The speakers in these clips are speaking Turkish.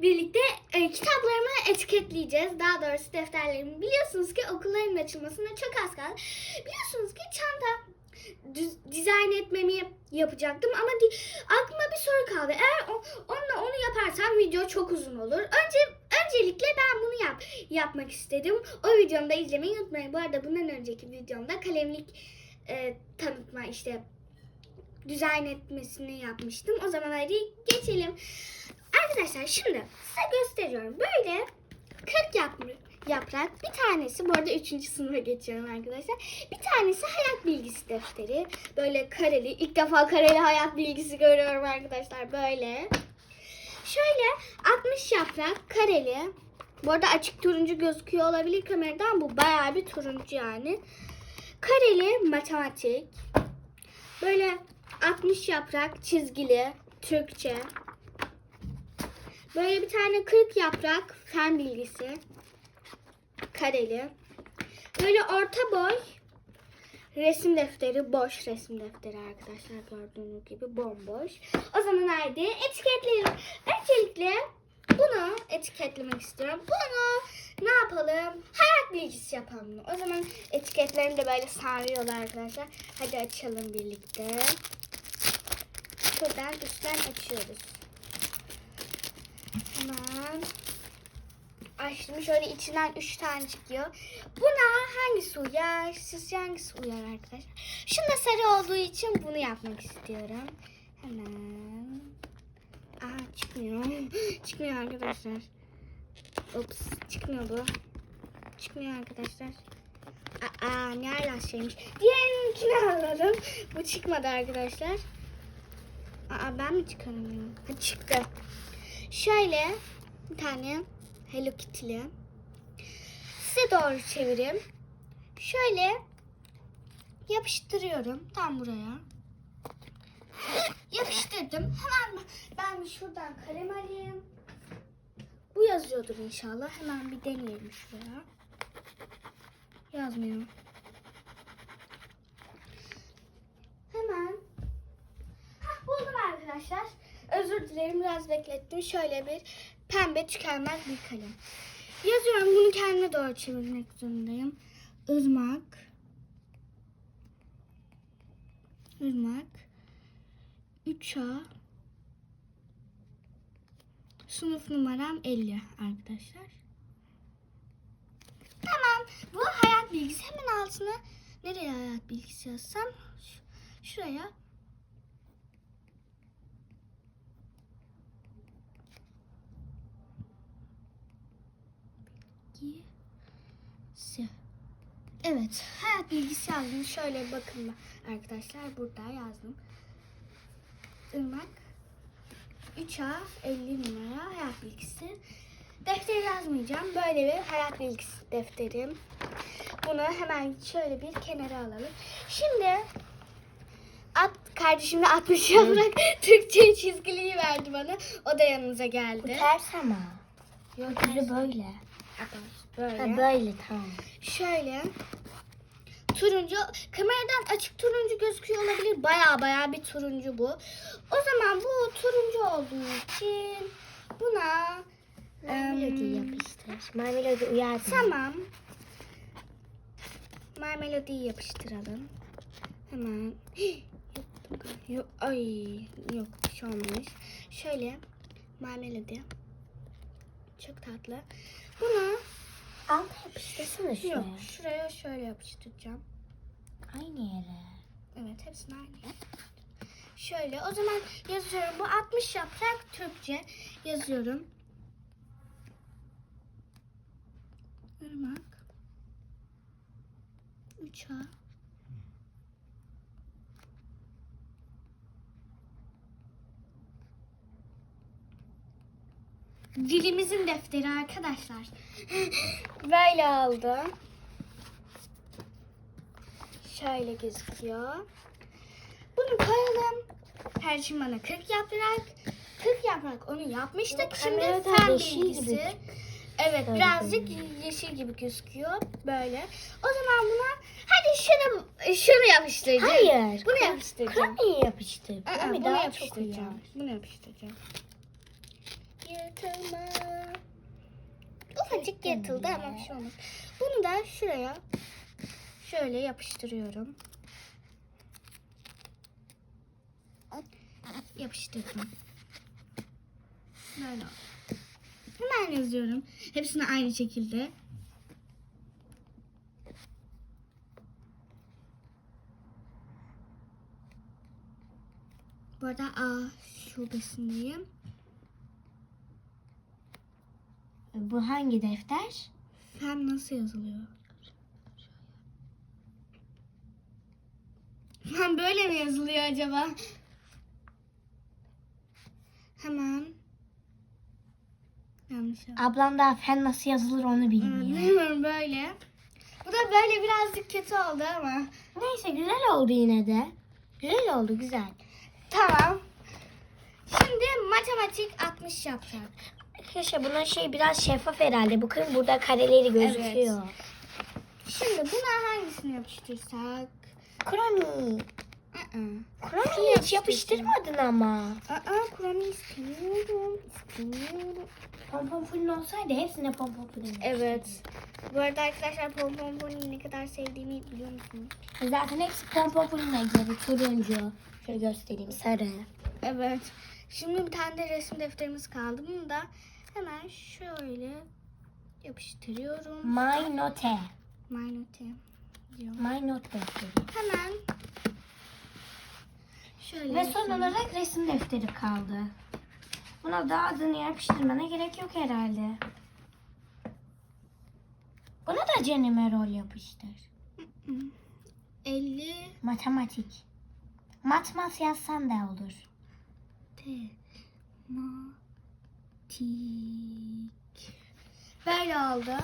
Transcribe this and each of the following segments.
birlikte e, kitaplarımı etiketleyeceğiz. Daha doğrusu defterlerimi. Biliyorsunuz ki okulların açılmasına çok az kaldı. Biliyorsunuz ki çanta düz- dizayn etmemi yapacaktım ama di- aklıma bir soru kaldı. Eğer o, onunla onu yaparsam video çok uzun olur. Önce öncelikle ben bunu yap yapmak istedim. O videomu da izlemeyi unutmayın. Bu arada bundan önceki videomda kalemlik e, tanıtma işte dizayn etmesini yapmıştım. O zaman hadi geçelim. Arkadaşlar şimdi size gösteriyorum. Böyle 40 yaprak, yaprak. Bir tanesi bu arada 3. sınıfa geçiyorum arkadaşlar. Bir tanesi hayat bilgisi defteri. Böyle kareli. İlk defa kareli hayat bilgisi görüyorum arkadaşlar. Böyle. Şöyle 60 yaprak kareli. Bu arada açık turuncu gözüküyor olabilir kameradan. Bu bayağı bir turuncu yani. Kareli matematik. Böyle 60 yaprak çizgili Türkçe. Böyle bir tane 40 yaprak fen bilgisi. Kareli. Böyle orta boy resim defteri, boş resim defteri arkadaşlar gördüğünüz gibi bomboş. O zaman haydi etiketleyelim. Öncelikle bunu etiketlemek istiyorum. Bunu ne yapalım? Hayat bilgisi yapalım. bunu. O zaman etiketlerini de böyle sarıyorlar arkadaşlar. Hadi açalım birlikte. Şuradan üstten açıyoruz. Hemen açtım. Şöyle içinden 3 tane çıkıyor. Buna hangisi uyar? Sizce hangisi uyar arkadaşlar? Şunda sarı olduğu için bunu yapmak istiyorum. Hemen. Aa çıkmıyor. çıkmıyor arkadaşlar. Ops çıkmıyor bu. Çıkmıyor arkadaşlar. Aa ne ala şeymiş. Diğerininkini alalım. Bu çıkmadı arkadaşlar. Aa ben mi çıkaramıyorum? Ha çıktı. Şöyle bir tane Hello Kitty'li. Size doğru çevireyim. Şöyle yapıştırıyorum tam buraya. Yapıştırdım. Hemen ben şuradan kalem alayım. Bu yazıyordur inşallah. Hemen bir deneyelim şuraya. Yazmıyor. Hemen. Hah, buldum arkadaşlar. Özür dilerim biraz beklettim. Şöyle bir pembe tükenmez bir kalem. Yazıyorum bunu kendime doğru çevirmek zorundayım. Irmak. Irmak. 3A. Sınıf numaram 50 arkadaşlar. Tamam. Bu hayat bilgisi. Hemen altına nereye hayat bilgisi yazsam? Şuraya. Bilgisi. Evet. Hayat bilgisi yazdım. Şöyle bakın arkadaşlar. Burada yazdım. Irmak. 3A 50 numara hayat bilgisi. Defteri yazmayacağım. Böyle bir hayat bilgisi defterim. Bunu hemen şöyle bir kenara alalım. Şimdi at kardeşim de 60 yaprak Türkçe çizgiliyi verdi bana. O da yanımıza geldi. Ters ama. Yok Yüzü böyle. böyle. Ha böyle tamam. Şöyle turuncu kameradan açık turuncu gözüküyor olabilir. Baya baya bir turuncu bu. O zaman bu turuncu olduğu için buna Marmelade em, yapıştır. Marmelade uyar. Tamam. Marmelodiyi yapıştıralım. Hemen. Yok, ay, yok bir şey olmamış. Şöyle marmelodi. Çok tatlı. Bunu Alt yapıştırsana şuraya. yok şuraya şöyle yapıştıracağım. Aynı yere. Evet hepsini aynı yer. Şöyle o zaman yazıyorum. Bu 60 yaprak Türkçe yazıyorum. Irmak. 3A. Dilimizin defteri arkadaşlar. Böyle oldu. Şöyle gözüküyor. Bunu koyalım. Perşin bana 40 yaprak. 40 yaprak onu yapmıştık. Yok, Şimdi fen bilgisi. Evet birazcık yeşil gibi gözüküyor. Böyle. O zaman buna hadi şunu şunu yapıştıracağım. Hayır. Bunu yapıştıracağım. Kırmayı yapıştır. Aa, bunu uyar. yapıştıracağım. Bunu yapıştıracağım. Yırtılma. Ufacık yırtıldı ama bir şey olmaz. Bunu da şuraya şöyle yapıştırıyorum. Yapıştırdım. Böyle. Hemen yazıyorum. Hepsini aynı şekilde. Bu arada A şubesindeyim. Bu hangi defter? Fen nasıl yazılıyor? Fen böyle mi yazılıyor acaba? Hemen. Yanlış yaptım. Ablam daha fen nasıl yazılır onu bilmiyor. Bilmiyorum böyle. Bu da böyle birazcık kötü oldu ama. Neyse güzel oldu yine de. Güzel oldu güzel. Tamam. Şimdi matematik 60 yapacak. Arkadaşlar bunun şey biraz şeffaf herhalde. Bakın burada kareleri gözüküyor. Şimdi buna hangisini yapıştırsak? Kromi. Aa. Kromi hiç yapıştırmadın ama. Aa, Kur'an'ı istemiyorum. İstemiyorum. Pompon pulin olsaydı hepsine pompon pulin. Evet. Bu arada arkadaşlar pompon pony ne kadar sevdiğimi biliyor musunuz? Zaten hepsi pompon pulin renkleri. Turuncu. Şöyle göstereyim. Sarı. Evet. Şimdi bir tane de resim defterimiz kaldı. Bunu da hemen şöyle yapıştırıyorum. My Note. My note diyorum. My Note defteri. Hemen şöyle Ve son olarak resim defteri kaldı. Buna da adını yapıştırmana gerek yok herhalde. Buna da Jennifer rol yapıştır. 50 Matematik. Matmas yazsan da olur. T ma tik. Böyle oldu.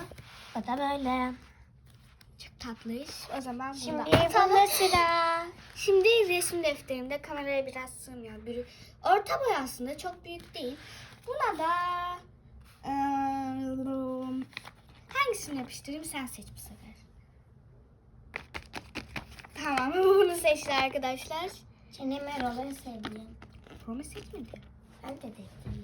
O da böyle. Çok tatlış. O zaman Şimdi bunu atalım. sıra. Şimdi resim defterimde kameraya biraz sığmıyor. Büyük. Orta boy aslında çok büyük değil. Buna da eee, hangisini yapıştırayım sen seç bu sefer. Tamam bunu seçti arkadaşlar. Jennifer rolü sevdiğim. Bunu seçmedi. Ben de defterim.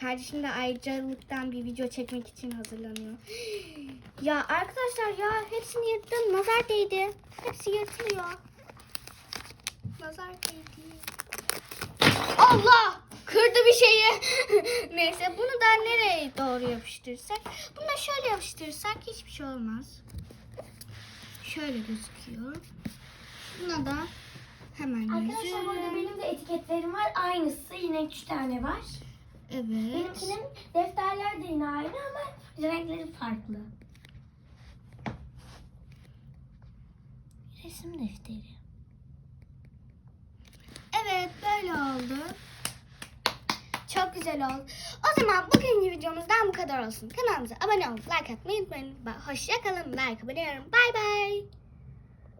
Kardeşim de ayrıcalıktan bir video çekmek için hazırlanıyor. Ya arkadaşlar ya hepsini yırttım. Nazar değdi. Hepsi yırtılıyor. Nazar değdi. Allah! Kırdı bir şeyi. Neyse bunu da nereye doğru yapıştırsak? Bunu da şöyle yapıştırsak hiçbir şey olmaz. Şöyle gözüküyor. Buna da hemen Arkadaşlar burada benim de etiketlerim var. Aynısı yine üç tane var. Evet. Benimkinin defterler de yine aynı ama renkleri farklı. Resim defteri. Evet böyle oldu. Çok güzel oldu. O zaman bugünkü videomuzdan bu kadar olsun. Kanalımıza abone olup like atmayı unutmayın. Hoşçakalın. Like abone olun. Bye bye.